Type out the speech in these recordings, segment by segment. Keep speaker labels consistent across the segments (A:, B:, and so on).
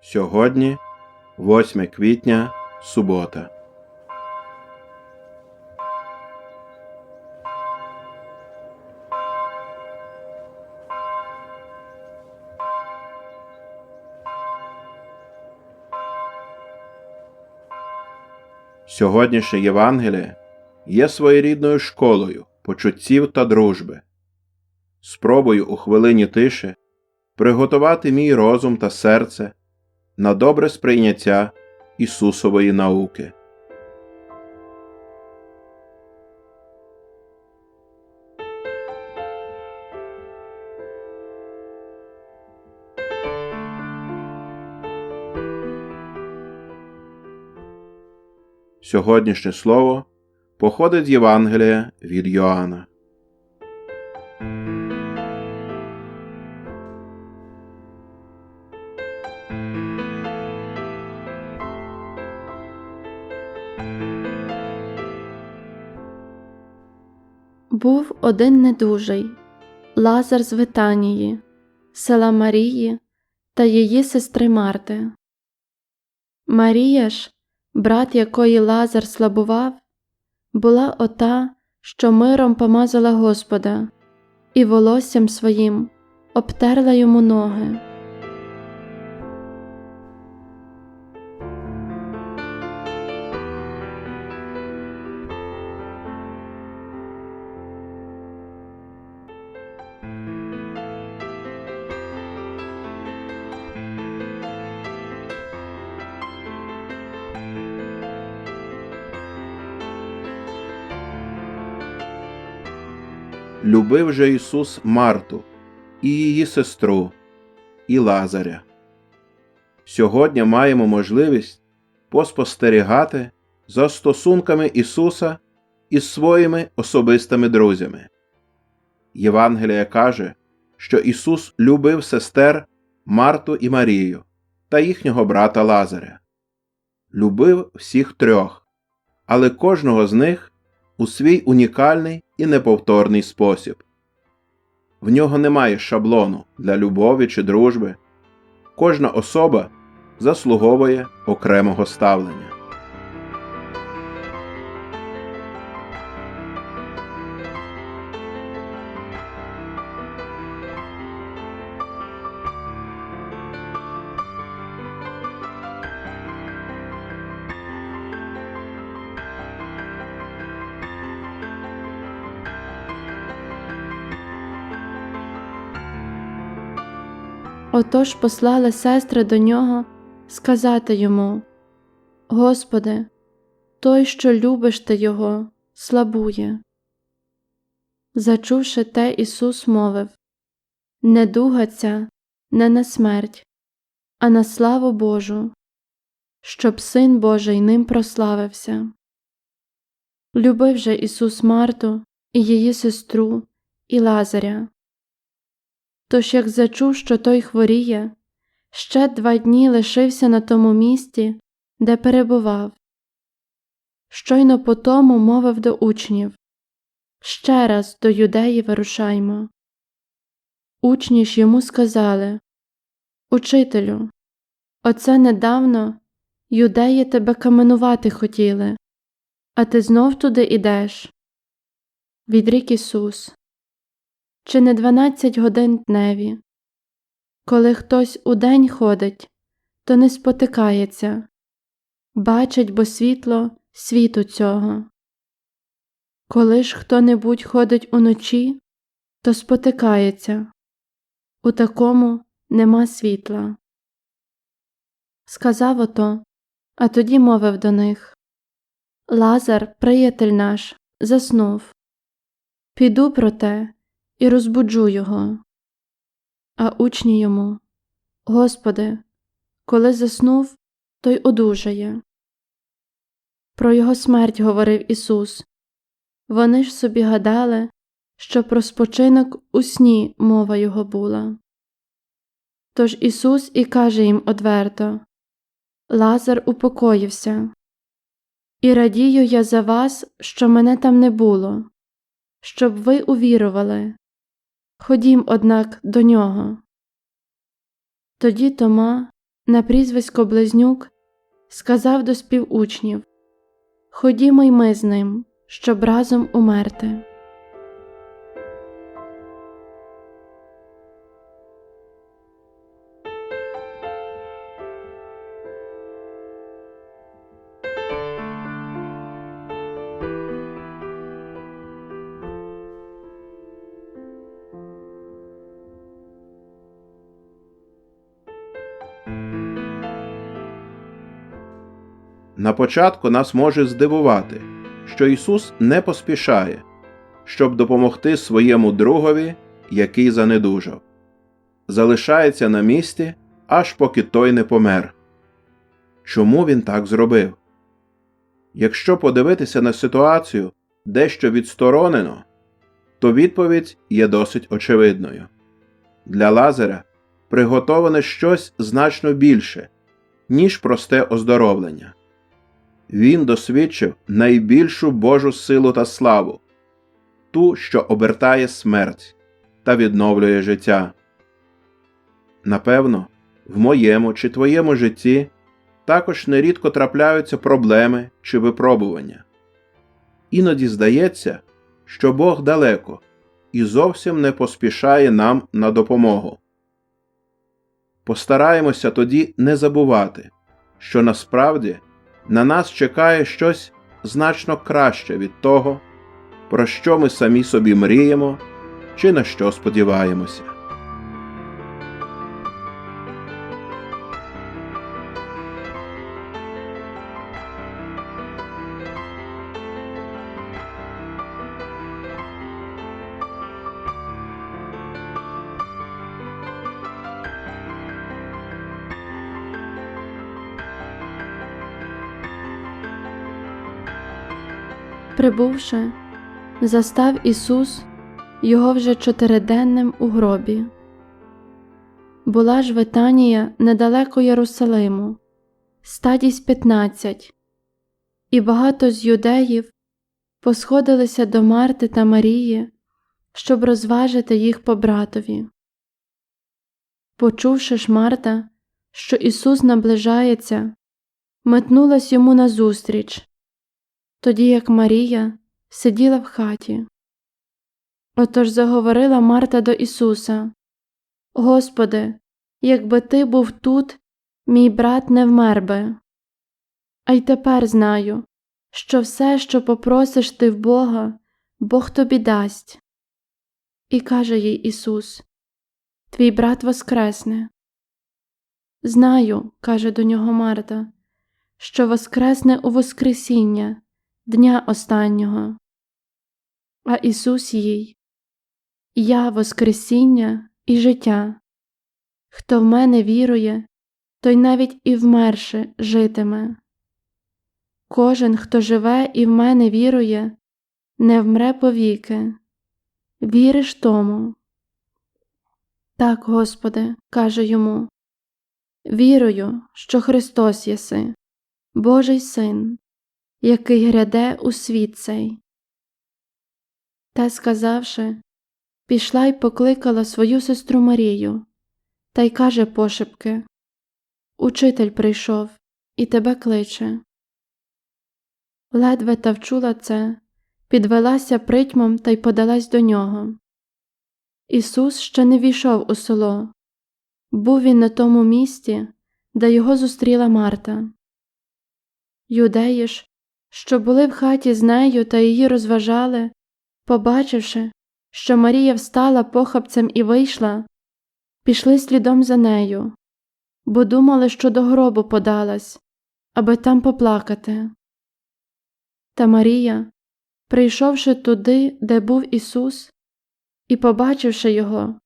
A: Сьогодні 8 квітня, субота. Сьогоднішнє Євангеліє є своєрідною школою почуттів та дружби. Спробую у хвилині тиші приготувати мій розум та серце на добре сприйняття Ісусової науки. Сьогоднішнє слово походить з Євангелія від Йоанна.
B: Був один недужий Лазар з Витанії, села Марії та її сестри Марти. Марія ж, брат якої Лазар слабував, була ота, що миром помазала Господа, і волоссям своїм обтерла йому ноги.
A: Любив же Ісус Марту і її сестру, і Лазаря. Сьогодні маємо можливість поспостерігати за стосунками Ісуса із своїми особистими друзями. Євангелія каже, що Ісус любив сестер Марту і Марію та їхнього брата Лазаря. Любив всіх трьох, але кожного з них у свій унікальний і неповторний спосіб. В нього немає шаблону для любові чи дружби. Кожна особа заслуговує окремого ставлення.
B: Отож послали сестри до нього сказати йому Господи, той, що любиш ти його, слабує. Зачувши те, Ісус мовив Недуга ця не на смерть, а на славу Божу, щоб Син Божий ним прославився. Любив же Ісус Марту і її сестру, і Лазаря. Тож, як зачув, що той хворіє, ще два дні лишився на тому місці, де перебував. Щойно по тому мовив до учнів Ще раз до юдеї вирушаймо. Учні ж йому сказали Учителю, оце недавно юдеї тебе каменувати хотіли, а ти знов туди ідеш. Відрік Ісус чи не дванадцять годин дневі. Коли хтось удень ходить, то не спотикається, бачить бо світло світу цього. Коли ж хто небудь ходить уночі, то спотикається, у такому нема світла. Сказав ото, а тоді мовив до них Лазар, приятель наш, заснув. Піду проте і розбуджу його. А учні йому Господи, коли заснув, той одужає. Про його смерть говорив Ісус. Вони ж собі гадали, що про спочинок у сні мова його була. Тож Ісус і каже їм одверто Лазар упокоївся, і радію я за вас, що мене там не було, щоб ви увірували. Ходім, однак, до нього. Тоді Тома, на прізвисько Близнюк, сказав до співучнів Ходімо й ми з ним, щоб разом умерти.
A: На початку нас може здивувати, що Ісус не поспішає, щоб допомогти своєму другові, який занедужав. Залишається на місці, аж поки той не помер. Чому він так зробив? Якщо подивитися на ситуацію дещо відсторонено, то відповідь є досить очевидною. Для Лазаря приготоване щось значно більше, ніж просте оздоровлення. Він досвідчив найбільшу Божу силу та славу, ту, що обертає смерть та відновлює життя. Напевно, в моєму чи твоєму житті також нерідко трапляються проблеми чи випробування. Іноді здається, що Бог далеко і зовсім не поспішає нам на допомогу. Постараємося тоді не забувати, що насправді на нас чекає щось значно краще від того, про що ми самі собі мріємо чи на що сподіваємося.
B: Прибувши, застав Ісус його вже чотириденним у гробі. Була ж Витанія недалеко Єрусалиму, стадість п'ятнадцять, і багато з юдеїв посходилися до Марти та Марії, щоб розважити їх по братові. Почувши ж Марта, що Ісус наближається, метнулась йому назустріч тоді як Марія сиділа в хаті. Отож заговорила Марта до Ісуса Господи, якби ти був тут, мій брат не вмер би. А й тепер знаю, що все, що попросиш ти в Бога, Бог тобі дасть. І каже їй Ісус Твій брат воскресне. Знаю, каже до нього Марта, що воскресне у Воскресіння дня останнього. А Ісус їй Я Воскресіння і життя. Хто в мене вірує, той навіть і вмерши житиме. Кожен, хто живе і в мене вірує, не вмре повіки. Віриш тому. Так, Господи, каже йому. Вірую, що Христос єси, Божий Син, який гряде у світ цей. Та, сказавши, пішла й покликала свою сестру Марію, та й каже пошепки Учитель прийшов і тебе кличе. Ледве та вчула це, підвелася притьмом та й подалась до нього. Ісус ще не війшов у село. Був він на тому місці, де його зустріла Марта. Юдеї ж, що були в хаті з нею та її розважали, побачивши, що Марія встала похапцем і вийшла, пішли слідом за нею, бо думали, що до гробу подалась, аби там поплакати. Та Марія, прийшовши туди, де був Ісус, і побачивши його,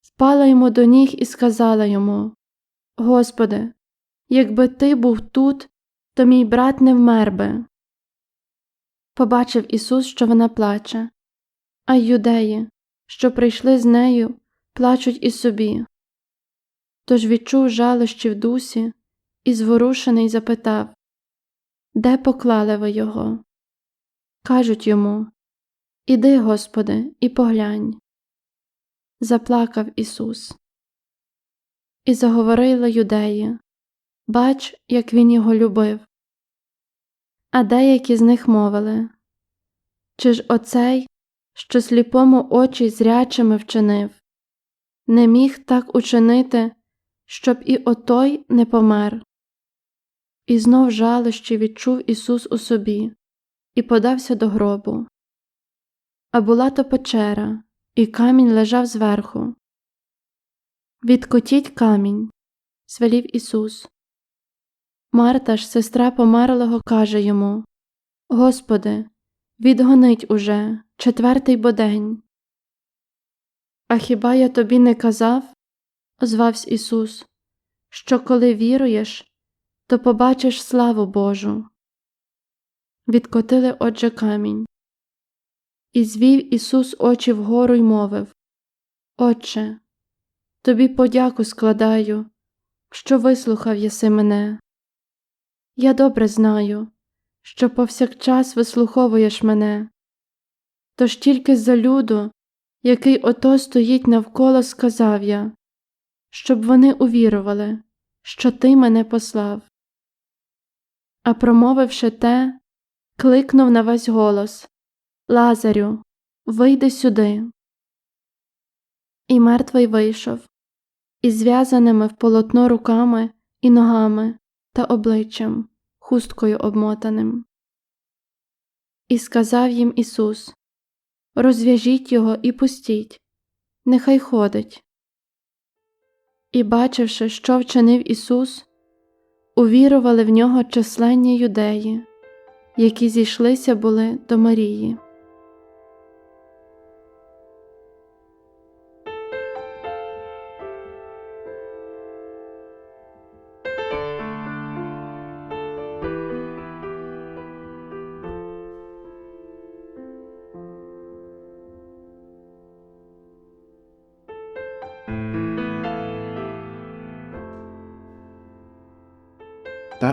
B: впала йому до ніг і сказала йому Господи, якби ти був тут, то мій брат не вмер би. Побачив Ісус, що вона плаче, а й юдеї, що прийшли з нею, плачуть і собі. Тож відчув жалощі в дусі і зворушений запитав Де поклали ви його? Кажуть йому Іди, Господи, і поглянь. Заплакав Ісус. І заговорили юдеї Бач, як він його любив. А деякі з них мовили Чи ж оцей, що сліпому очі зрячими вчинив, не міг так учинити, щоб і отой не помер? І знов жалощі відчув Ісус у собі і подався до гробу. А була то печера, і камінь лежав зверху. Відкотіть камінь, звелів Ісус. Марта ж, сестра померлого, каже йому Господи, відгонить уже четвертий бодень. А хіба я тобі не казав, озвався Ісус, що коли віруєш, то побачиш славу Божу. Відкотили отже камінь. І звів Ісус очі вгору й мовив Отче, тобі подяку складаю, що вислухав єси мене. Я добре знаю, що повсякчас вислуховуєш мене, тож тільки за люду, який ото стоїть навколо, сказав я, щоб вони увірували, що ти мене послав. А промовивши те, кликнув на весь голос Лазарю, вийди сюди. І мертвий вийшов, із зв'язаними в полотно руками і ногами та обличчям, хусткою обмотаним. І сказав їм Ісус Розв'яжіть його і пустіть, нехай ходить. І, бачивши, що вчинив Ісус, увірували в нього численні юдеї, які зійшлися були до Марії.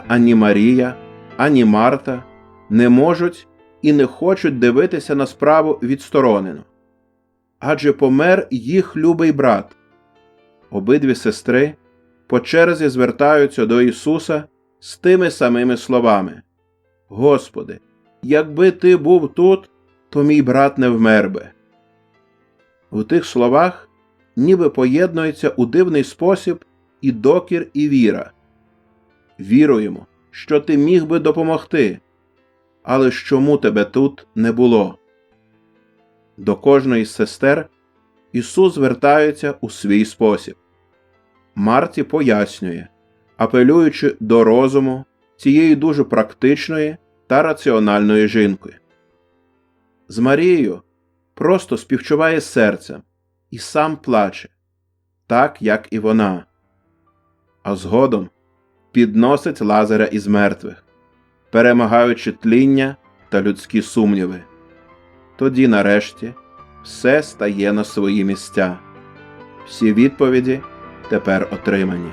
A: Ані Марія, ані Марта не можуть і не хочуть дивитися на справу відсторонено. Адже помер їх любий брат. Обидві сестри по черзі звертаються до Ісуса з тими самими словами: Господи, якби ти був тут, то мій брат не вмер би. У тих словах ніби поєднується у дивний спосіб і докір, і віра. Віруємо, що ти міг би допомогти, але чому тебе тут не було? До кожної з сестер Ісус звертається у свій спосіб. Марті пояснює, апелюючи до розуму цієї дуже практичної та раціональної жінки. З Марією просто співчуває серцем і сам плаче, так як і вона. А згодом підносить Лазаря із мертвих, перемагаючи тління та людські сумніви. Тоді, нарешті, все стає на свої місця. Всі відповіді тепер отримані.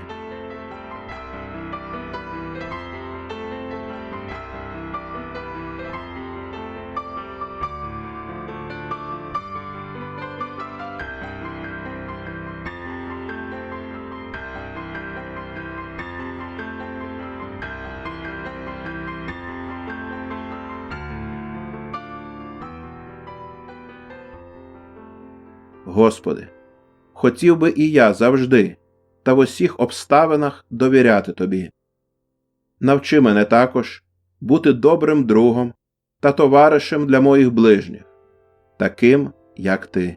A: Господи, хотів би і я завжди та в усіх обставинах довіряти Тобі. Навчи мене також бути добрим другом та товаришем для моїх ближніх, таким, як Ти.